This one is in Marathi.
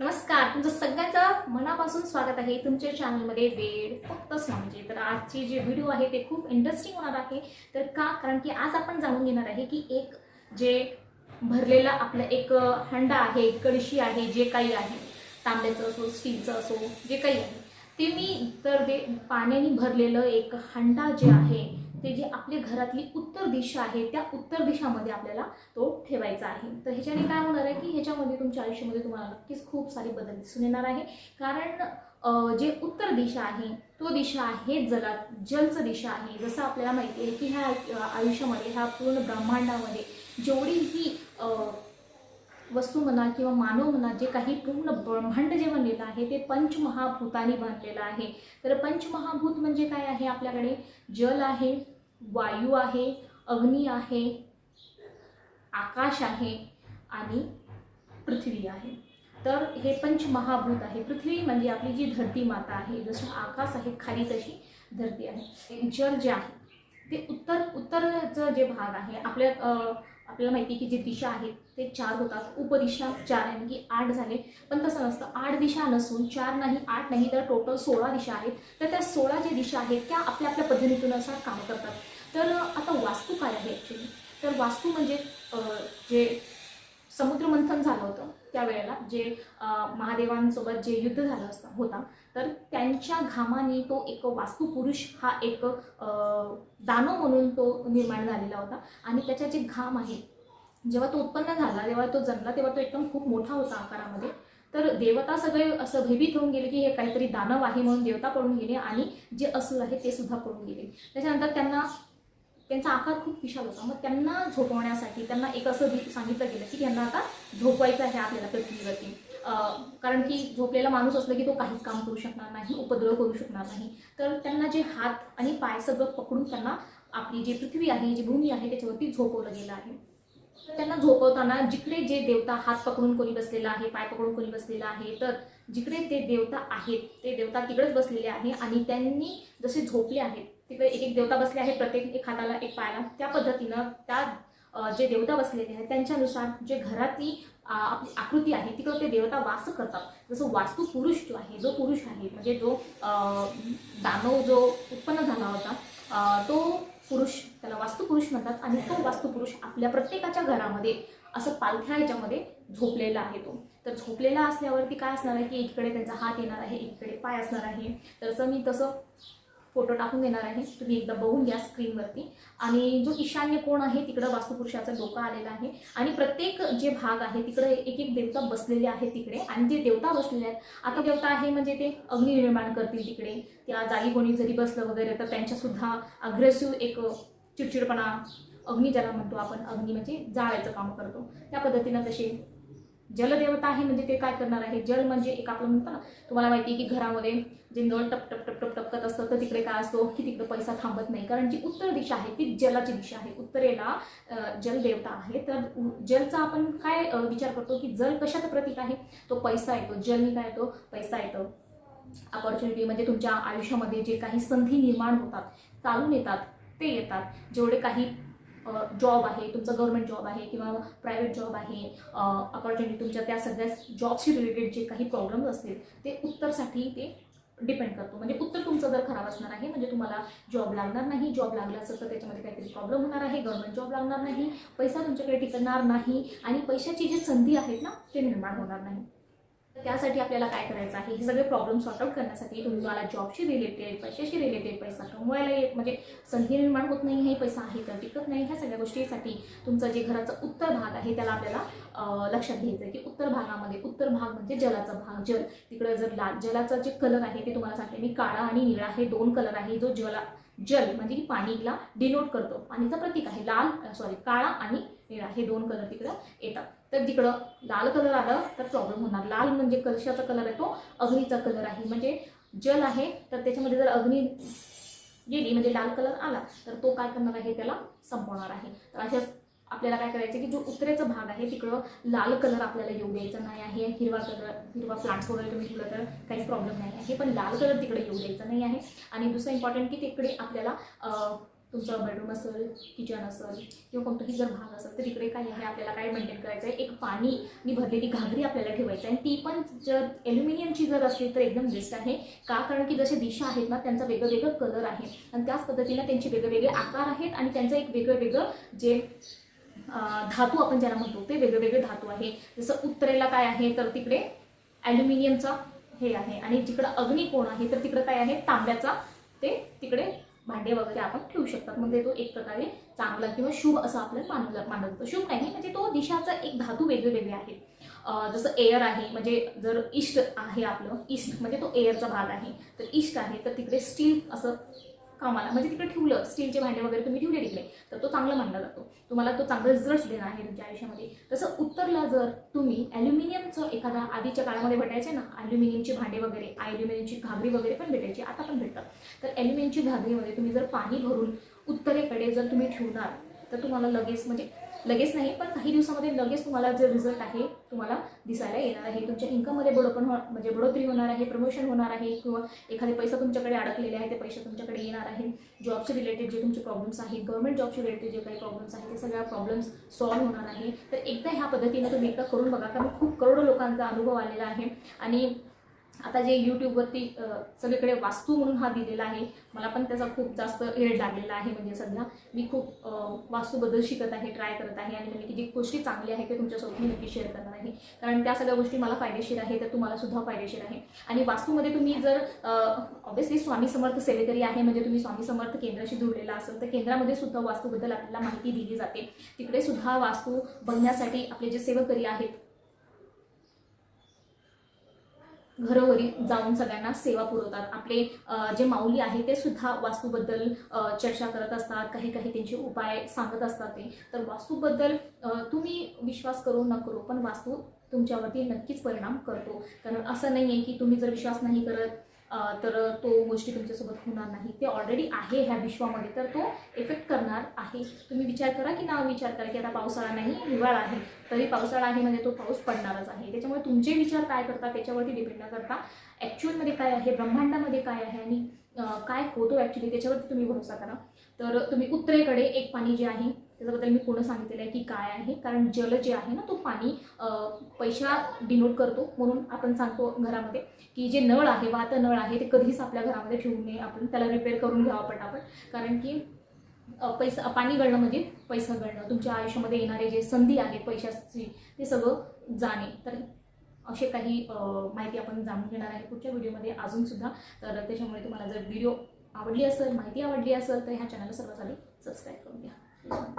नमस्कार तुमचं सगळ्यांचं मनापासून स्वागत आहे तुमच्या चॅनलमध्ये वेळ फक्त म्हणजे तर आजची जे व्हिडिओ आहे ते खूप इंटरेस्टिंग होणार आहे. तर का? कारण की आज आपण जाणून घेणार आहे की एक जे भरलेला आपलं एक हंडा आहे कळशी आहे जे काही आहे तांब्याचं असो स्टीलचं असो जे काही आहे ते मी तर ते पाण्याने भरलेलं एक हंडा जे आहे ते जे आपल्या घरातली उत्तर दिशा आहे त्या उत्तर दिशामध्ये आपल्याला तो ठेवायचा आहे. तर ह्याच्याने काय होणार आहे की ह्याच्यामध्ये तुमच्या आयुष्यामध्ये तुम्हाला नक्कीच खूप सारे बदल दिसून येणार आहे. कारण जे उत्तर दिशा आहे तो दिशा आहे जलात जलचं दिशा आहे. जसं आपल्याला माहिती आहे की ह्या आयुष्यामध्ये ह्या पूर्ण ब्रह्मांडामध्ये जेवढीही वस्तू म्हणा किंवा मानव म्हणा जे काही पूर्ण ब्रह्मांड जे बनलेलं आहे ते पंचमहाभूतानी बनलेलं आहे. तर पंचमहाभूत म्हणजे काय आहे आपल्याकडे? जल आहे वायू आहे अग्नी आहे आकाश आहे आणि पृथ्वी आहे. तर हे पंचमहाभूत आहे. पृथ्वी म्हणजे आपली जी धरती माता आहे जसं आकाश आहे खाली तशी धरती आहे. जल जे आहे ते उत्तर उत्तरचं जे भाग आहे आपल्या आपल्याला माहिती आहे की जे दिशा आहेत ते चार होतात. उपदिशा चार आहे की आठ झाले. पण तसं नसतं आठ दिशा नसून चार नाही आठ नाही तर टोटल सोळा दिशा आहेत. तर त्या सोळा ज्या दिशा आहेत त्या आपल्या आपल्या पद्धतीनुसार काम करतात. तर आता वास्तू काय आहे ॲक्च्युली तर वास्तू म्हणजे जे समुद्रमंथन झालं होतं. त्यावेळेला जे महादेवांसोबत जे युद्ध झालं असतं होता तर त्यांच्या घामाने तो एक वास्तुपुरुष हा एक दानव म्हणून तो निर्माण झालेला होता. आणि त्याच्या जे घाम आहे जेव्हा तो उत्पन्न झाला जेव्हा तो जन्मला तेव्हा तो एकदम खूप मोठा होता आकारामध्ये. तर देवता सगळे असं भयभीत होऊन गेले की हे काहीतरी दानव आहे म्हणून देवता पळून गेले आणि जे असुर आहे ते सुद्धा पळून गेले. त्याच्यानंतर त्यांना त्यांचा आकार खूप विशाल होता. मग त्यांना झोपवण्यासाठी त्यांना एक असं सांगितलं गेलं की त्यांना आता झोपवायचं आहे आपल्याला पृथ्वीवरती. कारण की झोपलेला माणूस असला की तो काहीच काम करू शकणार नाही उपद्रव करू शकणार नाही. तर त्यांना जे हात आणि पाय सगळं पकडून त्यांना आपली जी पृथ्वी आहे जी भूमी आहे त्याच्यावरती झोपवलं गेलं आहे. तर त्यांना झोपवताना जिकडे जे देवता हात पकडून कोणी बसलेला आहे पाय पकडून कोणी बसलेला आहे तर जिकडे ते देवता आहेत ते देवता तिकडेच बसलेले आहे आणि त्यांनी जसे झोपले आहेत तिकडे एक एक देवता बसले आहेत प्रत्येक एक हाताला एक पायाला. त्या पद्धतीनं त्या जे देवता बसलेले आहेत त्यांच्यानुसार जे घरातली आपली आकृती आहे तिकडं ते देवता वास करतात. जसं वास्तू पुरुष जो आहे जो पुरुष आहे म्हणजे जो दानव जो उत्पन्न झाला होता तो पुरुष त्याला वास्तुपुरुष म्हणतात आणि तो वास्तुपुरुष आपल्या प्रत्येकाच्या घरामध्ये असं पालथ्या ह्याच्यामध्ये झोपलेला आहे तो. तर झोपलेला असल्यावरती काय असणार आहे की एकीकडे त्यांचा हात येणार आहे एकीकडे पाय असणार आहे. तर तसं मी तसं फोटो टाकून देणार आहे. तुम्ही एकदा बघून घ्या स्क्रीनवरती. आणि जो ईशान्य कोण आहे तिकडं वास्तुपुरुषाचा डोका आलेला आहे. आणि प्रत्येक जे भाग आहे तिकडे एक एक देवता बसलेले आहेत तिकडे. आणि जे देवता बसलेले आहेत आता देवता आहे म्हणजे ते अग्नी निर्माण करतील तिकडे. त्या जागी कोणी जरी बसलं वगैरे तर त्यांच्यासुद्धा अग्रेसिव्ह एक चिडचिडपणा अग्नी ज्याला म्हणतो आपण अग्नी म्हणजे जाळायचं काम करतो. त्या पद्धतीनं तसे जलदेवता आहे म्हणजे ते काय करणार आहे? जल म्हणजे एक आपलं म्हणतो ना तुम्हाला माहिती आहे की घरामध्ये जे नळ टप टप टप टप टपकत असतं. तर तिकडे काय असतो की तिकडे पैसा थांबत नाही. कारण जी उत्तर दिशा आहे ती जलाची दिशा आहे. उत्तरेला जलदेवता आहे. तर जलचा आपण काय विचार करतो की जल कशाचं प्रतीक आहे? तो पैसा येतो. जलनी म्हणजे काय येतो? पैसा येतो. अपॉर्च्युनिटी म्हणजे तुमच्या आयुष्यामध्ये जे काही संधी निर्माण होतात चालून येतात ते येतात. जेवढे काही जॉब आहे तुमचा गव्हर्नमेंट जॉब आहे किंवा प्रायव्हेट जॉब आहे अपॉर्च्युनिटी तुमच्या त्या सगळ्या जॉबशी रिलेटेड जे काही प्रॉब्लेम्स असतील ते उत्तरसाठी ते डिपेंड करतो. म्हणजे उत्तर तुमचं जर खराब असणार आहे म्हणजे तुम्हाला जॉब लागणार नाही जॉब लागला असेल तर त्याच्यामध्ये काहीतरी प्रॉब्लेम होणार आहे गव्हर्नमेंट जॉब लागणार नाही पैसा तुमच्याकडे टिकणार नाही आणि पैशाची जी संधी आहेत ना ते निर्माण होणार नाही. त्यासाठी आपल्याला काय करायचं आहे? हे सगळे प्रॉब्लेम सॉर्ट आउट करण्यासाठी तुम्हाला जॉबशी रिलेटेड पैशाशी रिलेटेड पैसा कमवायला येत म्हणजे संधी निर्माण होत नाही हे पैसा आहे तर टिकत नाही. ह्या सगळ्या गोष्टीसाठी तुमचं जे घराचा उत्तर भाग आहे त्याला आपल्याला लक्षात घ्यायचं आहे की उत्तर भागामध्ये उत्तर भाग म्हणजे जलाचा भाग जल. तिकडं जर लाल जलाचा जे कलर आहे ते तुम्हाला सांगते मी. काळा आणि निळा हे दोन कलर आहे. जो जला जल म्हणजे की पाणीला डिनोट करतो. पाणीचं प्रतीक आहे लाल सॉरी काळा आणि निळा. हे दोन कलर तिकडं येतात. तर तिकडं लाल कलर आलं तर प्रॉब्लेम होणार. लाल म्हणजे कलशाचा कलर आहे तो अग्नीचा कलर आहे. म्हणजे जल आहे तर त्याच्यामध्ये जर अग्नी गेली म्हणजे लाल कलर आला तर तो काय करणार आहे? त्याला संपवणार आहे. तर अशाच आपल्याला काय करायचं की जो उत्तरेचा भाग आहे तिकडं लाल कलर आपल्याला येऊ द्यायचा नाही आहे हिरवा कलर हिरवा प्लांट्स वगैरे तुम्ही ठेवलं तर काहीच प्रॉब्लेम नाही आहे. पण लाल कलर तिकडे येऊ द्यायचा नाही आहे. आणि दुसरं इम्पॉर्टंट की तिकडे आपल्याला तुमचं बेडरूम असेल किचन असेल किंवा कोणताही जर भाग असेल तर तिकडे काय आहे आपल्याला काय मेंटेन करायचं आहे एक पाणीनी भरलेली घागरी आपल्याला ठेवायची आहे आणि ती पण जर ॲल्युमिनियमची जर असली तर एकदम बेस्ट आहे. का? कारण की जसे दिशा आहेत ना त्यांचा वेगळं वेगळं कलर आहे. आणि त्याच पद्धतीनं त्यांचे वेगळे वेगळे आकार आहेत आणि त्यांचं एक वेगळं वेगळं जे धातू आपण ज्याला म्हणतो ते वेगळे वेगळे धातू आहे. जसं उत्तरेला काय आहे तर तिकडे ॲल्युमिनियमचा हे आहे. आणि जिकडं अग्निकोण आहे तर तिकडं काय आहे तांब्याचा ते तिकडे भांडे वगैरे आपण ठेवू शकतात. म्हणजे तो एक प्रकारे चांगला किंवा शुभ असं आपल्याला मानलं मानलं जातं. शुभ नाही म्हणजे तो दिशाचा एक धातू वेगळे वेगळे जसं एअर आहे म्हणजे जर इष्ट आहे आपलं इष्ट म्हणजे तो एअरचा भाग आहे. तर इष्ट आहे तर तिकडे स्टील असं कामाला. म्हणजे तिकडे ठेवलं स्टीलचे भांडे वगैरे तुम्ही ठेवले तिकडे तर तो चांगला मानला जातो. तुम्हाला तो चांगला रिझल्ट देणार आहे तुमच्या आयुष्यामध्ये. तसं उत्तरला जर तुम्ही ॲल्युमिनियमचं एखादा आधीच्या काळामध्ये भेटायचे ना ॲल्युमिनियमची भांडे वगैरे ॲल्युमिनियमची घागरी वगैरे पण भेटायची आता पण भेटतात. तर ॲल्युमिनियमची घागरीमध्ये तुम्ही जर पाणी भरून उत्तरेकडे जर तुम्ही ठेवणार तर तुम्हाला लगेच म्हणजे लगेच नाही पण काही दिवसामध्ये लगेच तुम्हाला जे रिझल्ट आहे तुम्हाला दिसायला येणार आहे. तुमच्या इन्कममध्ये बढो पण हो म्हणजे बढोतरी होणार आहे प्रमोशन होणार आहे किंवा एखादे पैसे तुमच्याकडे अडकलेले आहे ते पैसे तुमच्याकडे येणार आहे जॉबचे रिलेटेड जे तुमचे प्रॉब्लेम्स आहेत गव्हर्मेंट जॉबचे रिलेटेड जे काही प्रॉब्लेम्स आहेत ते सगळ्या प्रॉब्लेम्स सॉल्व्ह होणार आहे. तर एकदा ह्या पद्धतीनं तुम्ही एकदा करून बघा कारण खूप करोडो लोकांचा अनुभव आलेला आहे. आणि आता जे यूट्यूबवरती सगळीकडे वास्तू म्हणून हा दिलेला आहे मला पण त्याचा खूप जास्त हेड लागलेला आहे. म्हणजे सध्या मी खूप वास्तूबद्दल शिकत आहे ट्राय करत आहे आणि म्हणजे की जी गोष्टी चांगली आहे ते तुमच्यासोबत मी नक्की शेअर करणार आहे. कारण त्या सगळ्या गोष्टी मला फायदेशीर आहे तर तुम्हाला सुद्धा फायदेशीर आहे. आणि वास्तूमध्ये तुम्ही जर ऑब्व्हियसली स्वामी समर्थ सेवेकरी आहे म्हणजे तुम्ही स्वामी समर्थ केंद्राशी जुळलेला असेल तर केंद्रामध्ये सुद्धा वास्तूबद्दल आपल्याला माहिती दिली जाते. तिकडे सुद्धा वास्तू बघण्यासाठी आपले जे सेवकरी आहेत घरोघरी जाऊन सगळ्यांना सेवा पुरवतात. आपले जे माऊली आहे ते सुद्धा वास्तूबद्दल चर्चा करत असतात. काही काही त्यांचे उपाय सांगत असतात ते. तर वास्तूबद्दल तुम्ही विश्वास करू न करू पण वास्तू तुमच्यावरती नक्कीच परिणाम करतो. कारण असं नाही आहे की तुम्ही जर विश्वास नाही करत तर तो गोष्टी तुमच्यासोबत होणार नाही. ते ऑलरेडी आहे ह्या विश्वामध्ये तर तो इफेक्ट करणार आहे. तुम्ही विचार करा की ना विचार करा की आता पावसाळा नाही हिवाळा आहे. तरी पावसाळा आहे म्हणजे तो पाऊस पडणारच आहे. त्याच्यामुळे तुमचे विचार काय करता त्याच्यावरती डिपेंड न करता ॲक्च्युअलमध्ये काय आहे ब्रह्मांडामध्ये काय आहे आणि काय होतो ॲक्च्युली त्याच्यावरती तुम्ही भरोसा करा. तर तुम्ही उत्तरेकडे एक पाणी जे आहे त्याच्याबद्दल मी पूर्ण सांगितलेलं आहे की काय आहे. कारण जल जे आहे ना तो पाणी पैसा डिनोट करतो. म्हणून आपण सांगतो घरामध्ये की जे नळ आहे वात नळ आहे ते कधीच आपल्या घरामध्ये ठेवू नये. आपण त्याला रिपेअर करून घ्यावं पटापट कारण की पैसा पाणी गळणं म्हणजे पैसा गळणं. तुमच्या आयुष्यामध्ये येणारे जे संधी आहेत पैशाची ते सगळं जाणे. तर असे काही माहिती आपण जाणून घेणार आहे पुढच्या व्हिडिओमध्ये. अजूनसुद्धा तर त्याच्यामुळे तुम्हाला जर व्हिडिओ आवडली असेल माहिती आवडली असेल तर ह्या चॅनलला सर्वात आधी सबस्क्राईब करून घ्या.